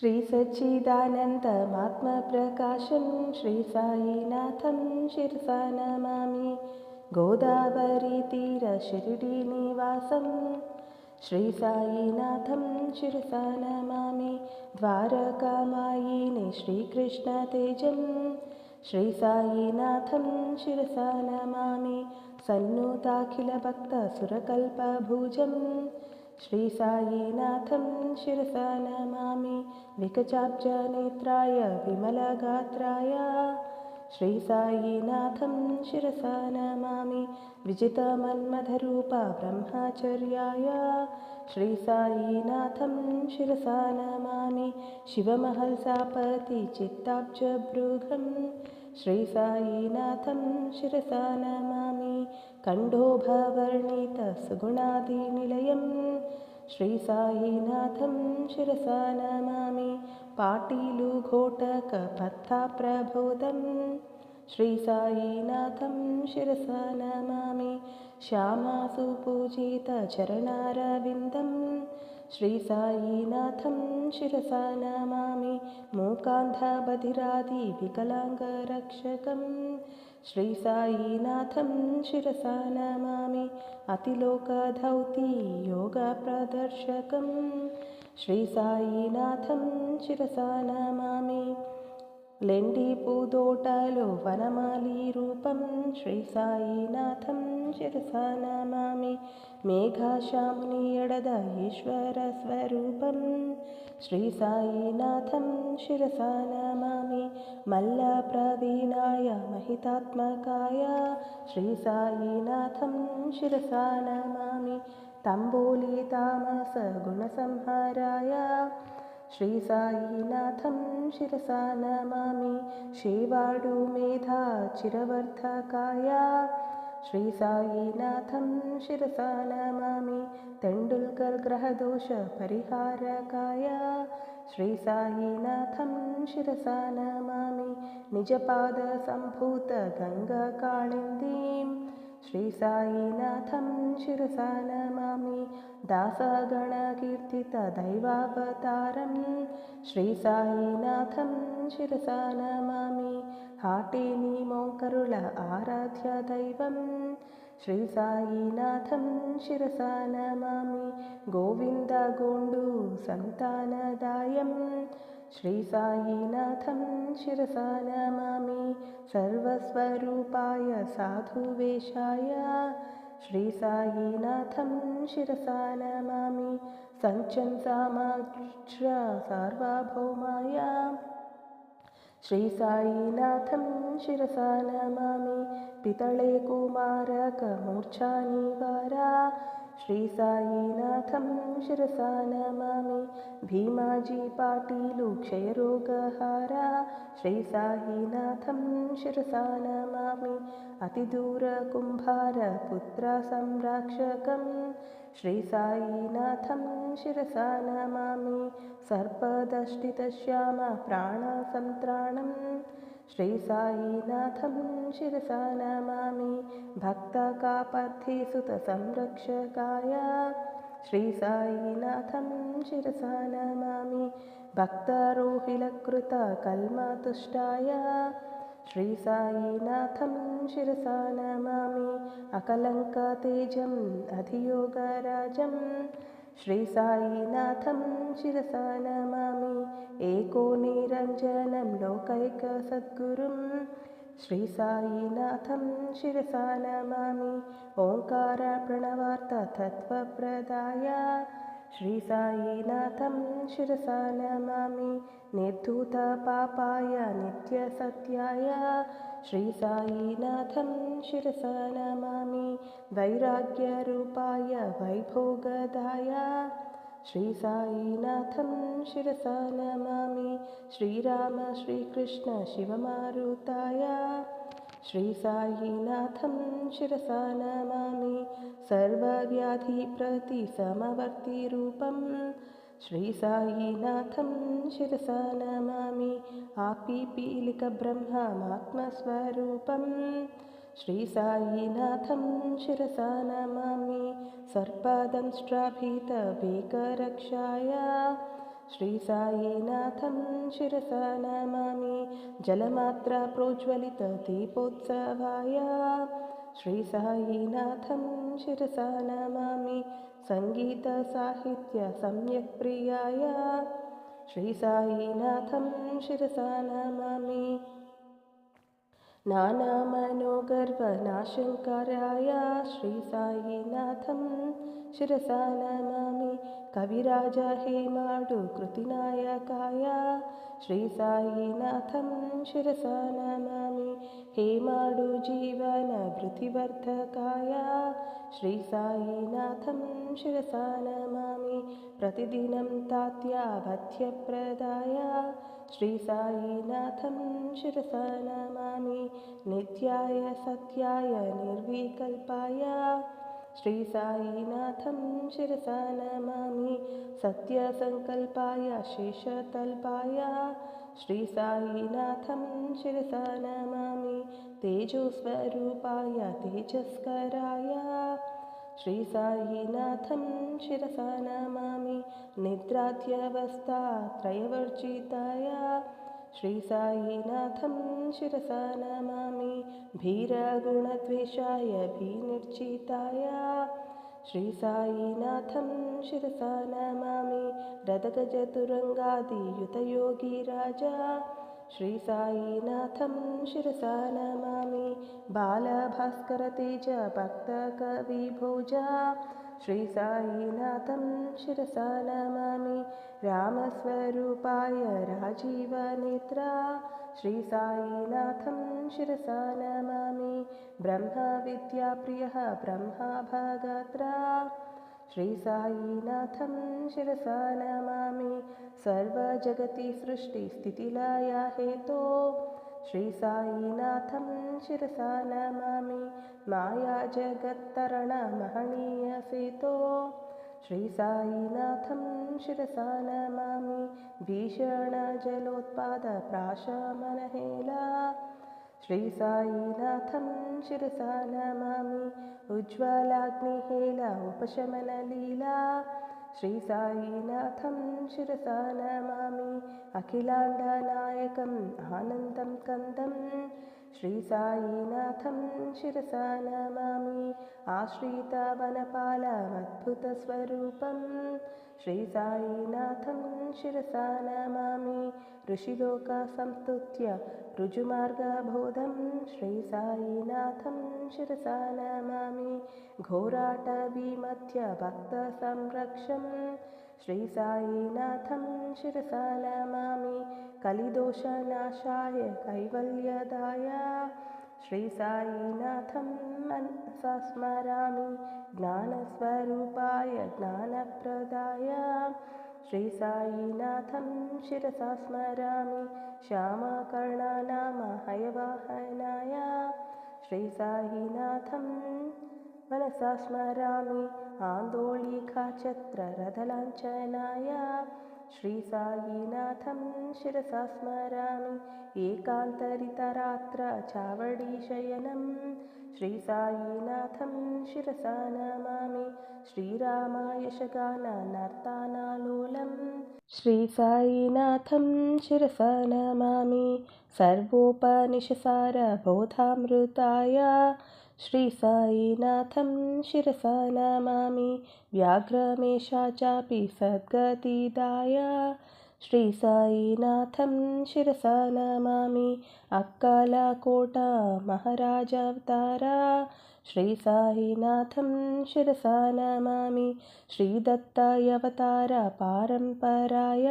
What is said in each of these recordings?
श्रीसच्चिदानन्दमात्मप्रकाशं श्रीसायीनाथं शिरसा नमामि। गोदावरीतीरशिरिडीनिवासं श्रीसायीनाथं शिरसा नमामि। द्वारकामायिनि श्रीकृष्णतेजं श्रीसायीनाथं शिरसा नमामि। सन्नुताखिलभक्तसुरकल्पभुजम् श्रीसायीनाथं शिरसा नमामि विकचाब्जनेत्राय विमलगात्राय श्रीसायीनाथं शिरसा नमामि विजितमन्मथरूप ब्रह्मचर्याय श्रीसायीनाथं शिरसा नमामि शिवमहल्सापति चित्ताब्जभृगम् श्रीसायीनाथं शिरसा नमामि कण्डोभवर्णितसुगुणादिनिलयं श्रीसायीनाथं शिरसा नमामि पाटीलुघोटकपत्थाप्रबोधं श्रीसायीनाथं शिरसा नमामि श्यामासुपूजितचरणारविन्दं श्रीसायीनाथं शिरसा नमामि मूकान्धबधिरादिविकलाङ्गरक्षकं। श्रीसायीनाथं शिरसा नमामि अतिलोकधौती योगप्रदर्शकं श्रीसायीनाथं शिरसा नमामि लेण्डिपूदोटलो वनमालीरूपं श्रीसायीनाथं शिरसा नमामि। मेघाशामुनियडद ईश्वरस्वरूपं श्रीसायीनाथं शिरसा नमामि। मल्लप्रवीणाय महितात्मकाय श्रीसायीनाथं शिरसा नमामि। तम्बोलितामसगुणसंहाराय श्रीसायीनाथं शिरसा नमामि। शेवाडुमेधा चिरवर्धकाय। श्रीसायीनाथं शिरसा नमामि। तेण्डुल्कर्ग्रहदोषपरिहारकाय श्रीसायीनाथं शिरसा नमामि। निजपादसम्भूतगङ्गाकाळिन्दीं श्रीसायीनाथं शिरसा नमामि। दासगणकीर्तितदैवावतारं श्रीसायीनाथं शिरसा नमामि। हाटेनीमोकरुळ आराध्यदैवं श्रीसायीनाथं शिरसा नमामि। गोविन्दगोण्डु सन्तानदायं श्रीसायीनाथं शिरसा नमामि सर्वस्वरूपाय साधुवेशाय श्रीसायीनाथं शिरसा नमामि सञ्चन्सामाक्ष सार्वभौमाय। श्रीसायीनाथं शिरसा नमामि पितळे कुमारकमूर्च्छानिवारा श्रीसायीनाथं शिरसा नमामि। भीमाजीपाटीलु क्षयरोगहारा। श्रीसायीनाथं शिरसा नमामि। अतिदूरकुम्भारपुत्रसंरक्षकं श्रीसायीनाथं शिरसा नमामि। सर्पदष्टितश्यामप्राणसन्त्राणं श्रीसायीनाथं शिरसा नमामि भक्तकापद्धिसुतसंरक्षकाय श्रीसायीनाथं शिरसा नमामि भक्तरोहिलकृतकल्मतुष्टाय श्रीसायीनाथं शिरसा नमामि अकलङ्कतेजम् अधियोगराजं श्रीसायीनाथं शिरसा नमामि। एको निरञ्जनं लोकैकसद्गुरुं श्रीसायीनाथं शिरसा नमामि। ओङ्कारप्रणवार्थतत्त्वप्रदाय श्रीसायीनाथं शिरसा नमामि। निर्धूतपापाय नित्यसत्याय श्रीसायीनाथं शिरसा नमामि वैराग्यरूपाय वैभोगदाय श्रीसायीनाथं शिरसा नमामि श्रीराम श्रीकृष्ण शिवमारुताय श्रीसायीनाथं शिरसा नमामि सर्वव्याधिप्रतिसमवर्तिरूपं श्रीसायीनाथं शिरसा नमामि आपीपीलिकब्रह्ममात्मस्वरूपं श्रीसायीनाथं शिरसा नमामि सर्पदंष्ट्राभीतभीकरक्षाय श्रीसायीनाथं शिरसा नमामि जलमात्रा प्रोज्वलितदीपोत्सवाय श्रीसायीनाथं शिरसा नमामि सङ्गीतसाहित्यसम्यक्प्रियाय श्रीसायीनाथं शिरसा नमामि नानामनोगर्वनाशङ्कराय श्रीसायीनाथं शिरसा नमामि। कविराज हेमाडु कृतिनायकाय श्रीसायीनाथं शिरसा नमामि। हेमाडु जीवनभृतिवर्धकाय श्रीसायीनाथं शिरसा नमामि। प्रतिदिनं तात्यावध्यप्रदाय श्रीसायीनाथं शिरसा नमामि नित्याय सत्याय निर्विकल्पाय श्रीसायीनाथं शिरसा नमामि सत्यसङ्कल्पाय शेषतल्पाय श्रीसायीनाथं शिरसा नमामि तेजोस्वरूपाय तेजस्कराय श्रीसायीनाथं शिरसा नमामि निद्राध्यवस्थात्रयवर्जिताय श्रीसायीनाथं शिरसा नमामि भीरगुणद्वेषाय भीनिर्जिताय श्रीसायीनाथं शिरसा नमामि रदगजतुरङ्गादियुतयोगिराजा श्रीसायीनाथं शिरसा नमामि बालभास्करतेजभक्तकविभोजा श्रीसायीनाथं शिरसा नमामि रामस्वरूपाय राजीवनेत्रा श्रीसायीनाथं शिरसा नमामि। ब्रह्मविद्याप्रियः ब्रह्मभगत्रा श्रीसायीनाथं शिरसा नमामि। सर्वजगति सृष्टिस्थितिलया हेतो श्रीसायीनाथं शिरसा नमामि। मायाजगत्तरणमहनीयसेतो श्रीसायीनाथं शिरसा नमामि भीषणजलोत्पादप्राशमनहेला श्रीसायीनाथं शिरसा नमामि उज्ज्वलाग्निहेल उपशमनलीला। श्रीसायीनाथं शिरसा नमामि अखिलाण्डनायकम् आनन्दं कन्दं श्रीसायीनाथं शिरसा नमामि। आश्रितवनपालमद्भुतस्वरूपं श्रीसायीनाथं शिरसा नमामि। ऋषिलोकसंस्तुत्य ऋजुमार्गबोधं। श्रीसायीनाथं शिरसा नमामि। घोराटवीमध्यभक्तसंरक्षं श्रीसायीनाथं शिरसा नमामि कलिदोषनाशाय कैवल्यदाय। श्रीसायीनाथं मनसा स्मरामि ज्ञानस्वरूपाय ज्ञानप्रदाय। श्रीसायीनाथं शिरसा स्मरामि श्यामकर्णानाम हयवाहनाय। मनसा स्मरामि आन्दोलिकाचत्ररथलाञ्छनाय श्रीसायीनाथं शिरसा स्मरामि एकान्तरितरात्र चावडीशयनं श्रीसायीनाथं शिरसा नमामि श्रीरामायशगाननर्तानालोलं श्रीसायीनाथं शिरसा नमामि सर्वोपनिषसारबोधामृताय श्रीसायीनाथं शिरसा नमामि व्याघ्रमेषा चापि सद्गतिदाय। श्रीसायीनाथं शिरसा नमामि अक्कलकोटा महाराजावतारा। श्रीसायीनाथं शिरसा नमामि श्रीदत्तायवतार पारम्पराय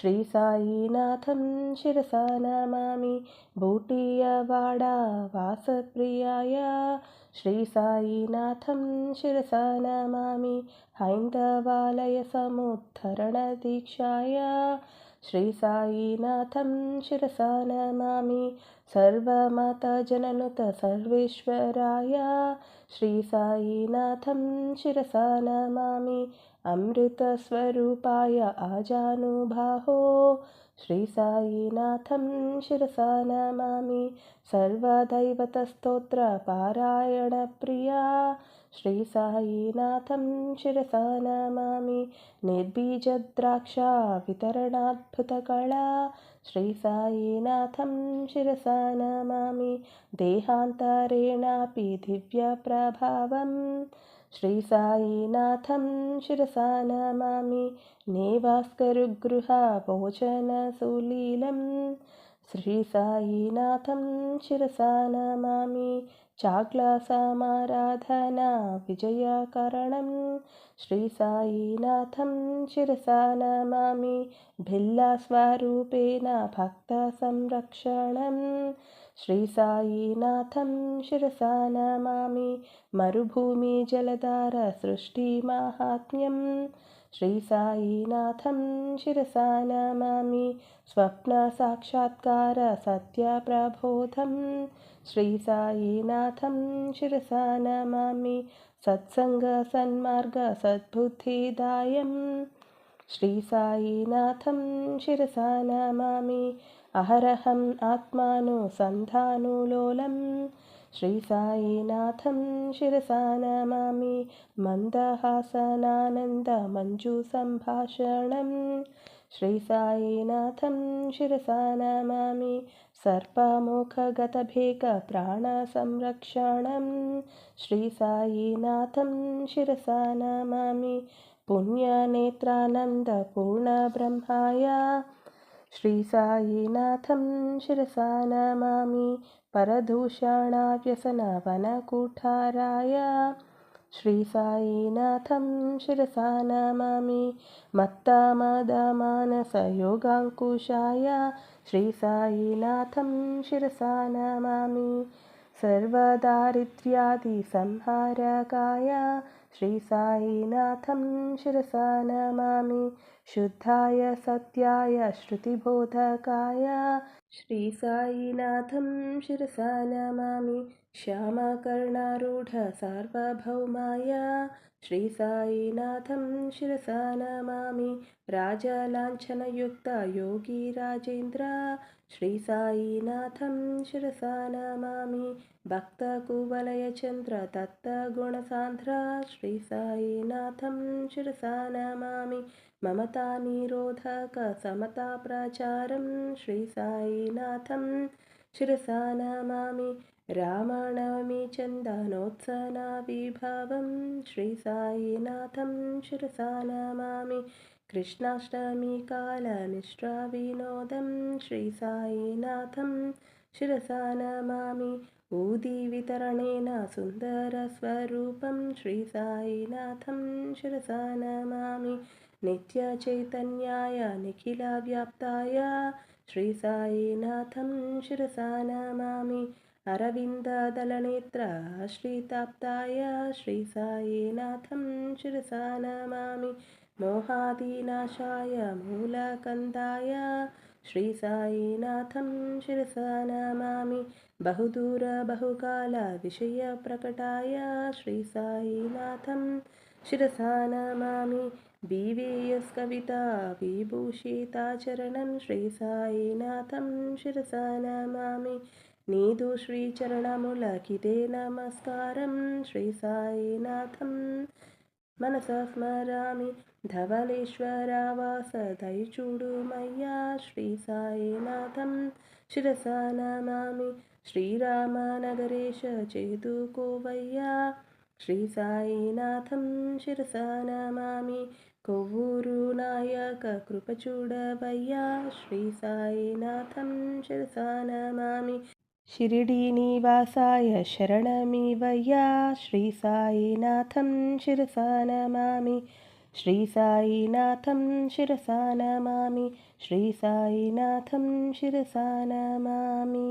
श्रीसायीनाथं शिरसा नमामि भूटियवाडा वासप्रियाय। श्रीसायीनाथं शिरसा नमामि हैन्दवालयसमुद्धरणदीक्षाय श्रीसायीनाथं शिरसा नमामि सर्वमतजननुत सर्वेश्वराय। श्रीसायीनाथं शिरसा नमामि अमृतस्वरूपाय आजानुबाहो। श्रीसायीनाथं शिरसा नमामि। सर्वदैवतस्तोत्रपारायणप्रिया। श्रीसायीनाथं शिरसा नमामि। निर्बीजद्राक्षा वितरणाद्भुतकला श्रीसायीनाथं शिरसा नमामि। देहान्तरेणापि दिव्यप्रभावम् श्रीसायीनाथं शिरसा नमामि। नेवास्करुगृहभोजनसुलीलं श्रीसायीनाथं शिरसा नमामि। चाग्लासमाराधना विजयकरणं श्रीसायीनाथं शिरसा नमामि। भिल्लास्वरूपेण भक्तसंरक्षणं श्रीसायीनाथं शिरसा नमामि। मरुभूमिजलधारसृष्टिमाहात्म्यं श्रीसायीनाथं शिरसा नमामि। स्वप्नसाक्षात्कारसत्यप्रबोधं श्रीसायीनाथं शिरसा नमामि। सत्सङ्गसन्मार्गसद्बुद्धिदायं श्रीसायीनाथं शिरसा नमामि अहरहम् आत्मानुसन्धानुलोलं श्रीसायीनाथं शिरसा नमामि। मन्दहासनानन्दमञ्जुसम्भाषणं श्रीसायीनाथं शिरसा नमामि। सर्पमुखगतभेकप्राणसंरक्षणं श्रीसायीनाथं शिरसा नमामि। पुण्यनेत्रानन्दपूर्णब्रह्माय श्रीसायीनाथं शिरसा नमामि। परदूषणाव्यसनवनकुठाराय श्रीसायीनाथं शिरसा नमामि। मत्तामदमानसयोगाङ्कुशाय श्रीसायीनाथं शिरसा नमामि। सर्वदारिद्र्यादिसंहारकाय श्रीसायीनाथं शिरसा नमामि। शुद्धाय सत्याय श्रुतिबोधकाय। श्रीसायीनाथं शिरसा नमामि। श्यामकर्णारूढसार्वभौमाय श्रीसायीनाथं शिरसा नमामि। राजलाञ्छनयुक्तयोगीराजेन्द्र श्रीसायीनाथं शिरसा नमामि। भक्तकुवलयचन्द्रदत्तगुणसान्द्र श्रीसायीनाथं शिरसा नमामि। ममतानिरोधकसमताप्रचारं श्रीसायीनाथं शिरसा नमामि। रामनवमी चन्दनोत्सनाविभवं श्रीसायीनाथं शिरसा नमामि कृष्णाष्टमीकालनिष्ठाविनोदं श्रीसायीनाथं शिरसा नमामि ऊदिवितरणेन सुन्दरस्वरूपं श्रीसायीनाथं शिरसा नमामि नित्यचैतन्याय निखिलव्याप्ताय श्रीसायीनाथं शिरसा नमामि अरविन्ददलनेत्र श्रीताप्ताय श्रीसायीनाथं शिरसा नमामि मोहादिनाशाय मूलकन्दाय श्रीसायीनाथं शिरसा नमामि बहुदूरबहुकालविषयप्रकटाय श्रीसायीनाथं शिरसा नमामि बीवीयस्कविता विभूषिताचरणं श्रीसायीनाथं शिरसा नमामि नीदु श्रीचरणमुलकिते नमस्कारं श्रीसायीनाथं मनसा स्मरामि धवलेश्वरावासदैचूडुमय्या श्रीसायीनाथं शिरसा नमामि श्रीरामनगरेश चेतुकोवय्या श्रीसायीनाथं शिरसा नमामि कोवूरु नायककृपचूडवय्या श्रीसायीनाथं शिरसा नमामि शिरिडीनिवासाय शरणमिवय्या श्रीसायीनाथं शिरसा नमामि श्रीसायीनाथं शिरसा नमामि श्रीसायीनाथं शिरसा नमामि